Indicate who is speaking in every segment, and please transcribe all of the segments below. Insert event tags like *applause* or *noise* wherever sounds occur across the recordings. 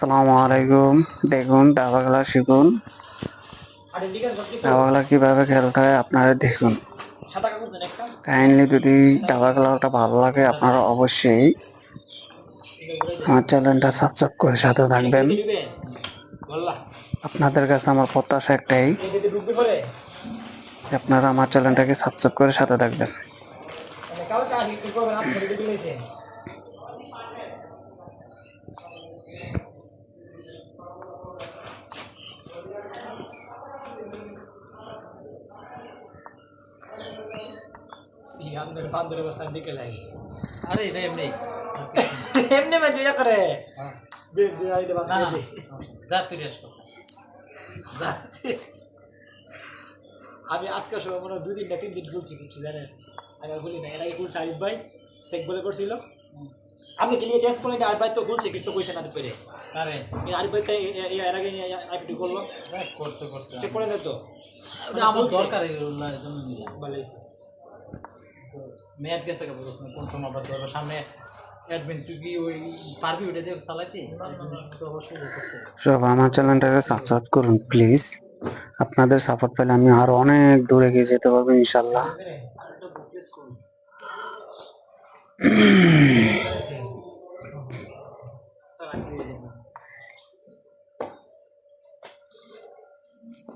Speaker 1: আসসালামু আলাইকুম। দেখুন দাবা খেলা শিখুন। দাবা খেলা কীভাবে খেলতে হয় আপনারা দেখুন। কাইন্ডলি যদি দাবা খেলাটা ভালো লাগে, আপনারা অবশ্যই আমার চ্যানেলটা সাবস্ক্রাইব করে সাথে থাকবেন। আপনাদের কাছে আমার প্রত্যাশা একটাই আপনারা আমার চ্যানেলটাকে সাবস্ক্রাইব করে সাথে থাকবেন।
Speaker 2: আরে এটা এমনি। *laughs*
Speaker 3: এমনি মানে করে। দে দে আইলে বাস
Speaker 2: না
Speaker 3: করে
Speaker 2: না
Speaker 3: দে।
Speaker 2: যা তুই রেস্ট
Speaker 3: আমি আজকে সময় মনে হয় দুদিন না তিন দিন খুলছি কিছু জানেন আগে খুলি না এর আগে খুলছে আরিফ ভাই চেক বলে করছিল। আমি কি নিয়ে চেক করে আর ভাই তো খুলছে কিছু তো কইছে না পেরে
Speaker 2: আরে।
Speaker 3: আরিফ ভাই এর আগে আইপিটি করল।
Speaker 2: দেখ, করছে করছে।
Speaker 3: চেক করে দেয় তো।
Speaker 2: আমার দরকার এগুলো এই জন্য নিলাম
Speaker 3: ভালো হয়েছে।
Speaker 2: তো মেয়াদ গেছে কোন সময় আবার ধরবো সামনে অ্যাডমিন তুই কি ওই পারবি ওটা দিয়ে চালাইতে।
Speaker 1: সব আমার চ্যানেলটাকে সাবস্ক্রাইব করুন প্লিজ আপনাদের সাপোর্ট পেলে আমি আরও অনেক দূরে গিয়ে যেতে পারব ইনশাল্লাহ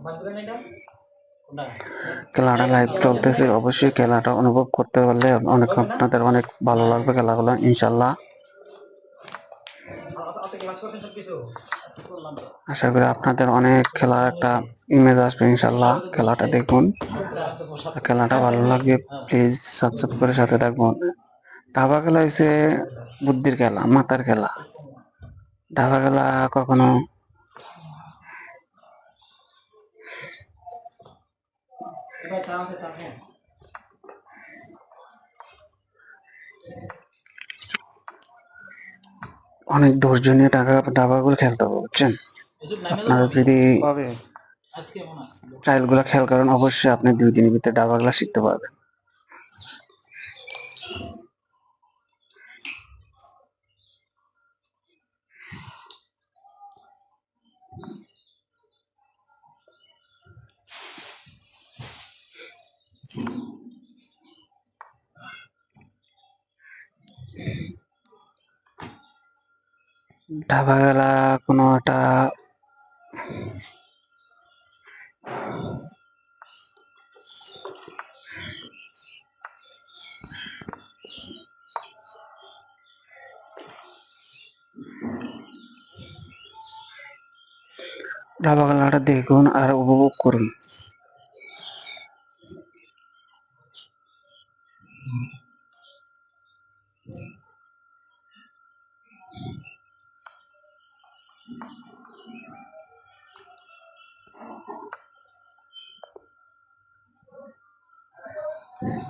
Speaker 3: বান্ধবেন এটা?
Speaker 1: খেলাটা লাইভ চলতেছে। অবশ্যই খেলাটা অনুভব করতে পারলে অনেক আপনাদের অনেক ভালো লাগবে খেলাগুলো, ইনশাল্লাহ। আশা করি আপনাদের অনেক খেলা একটা ইমেজ আসবে, ইনশাল্লাহ। খেলাটা দেখুন। খেলাটা ভালো লাগবে প্লিজ সাবস্ক্রাইব করে সাথে থাকবেন ধাবা খেলা হয়েছে বুদ্ধির খেলা, মাথার খেলা। ধাবা খেলা কখনো
Speaker 3: এবার আছে হ্যাঁ।
Speaker 1: অনেক ধৈর্য নিয়ে টাকা দাবাগুলো খেলতে হবে বুঝছেন? আপনার যদি
Speaker 2: আজকে
Speaker 1: গুলা গুলো খেয়াল করেন অবশ্যই আপনি দুই দিনের ভিতরে ডাবাগুলো শিখতে পারবেন। ধাবা খেলা কোনো একটা ধাবা খেলাটা দেখুন আর উপভোগ করুন। はい。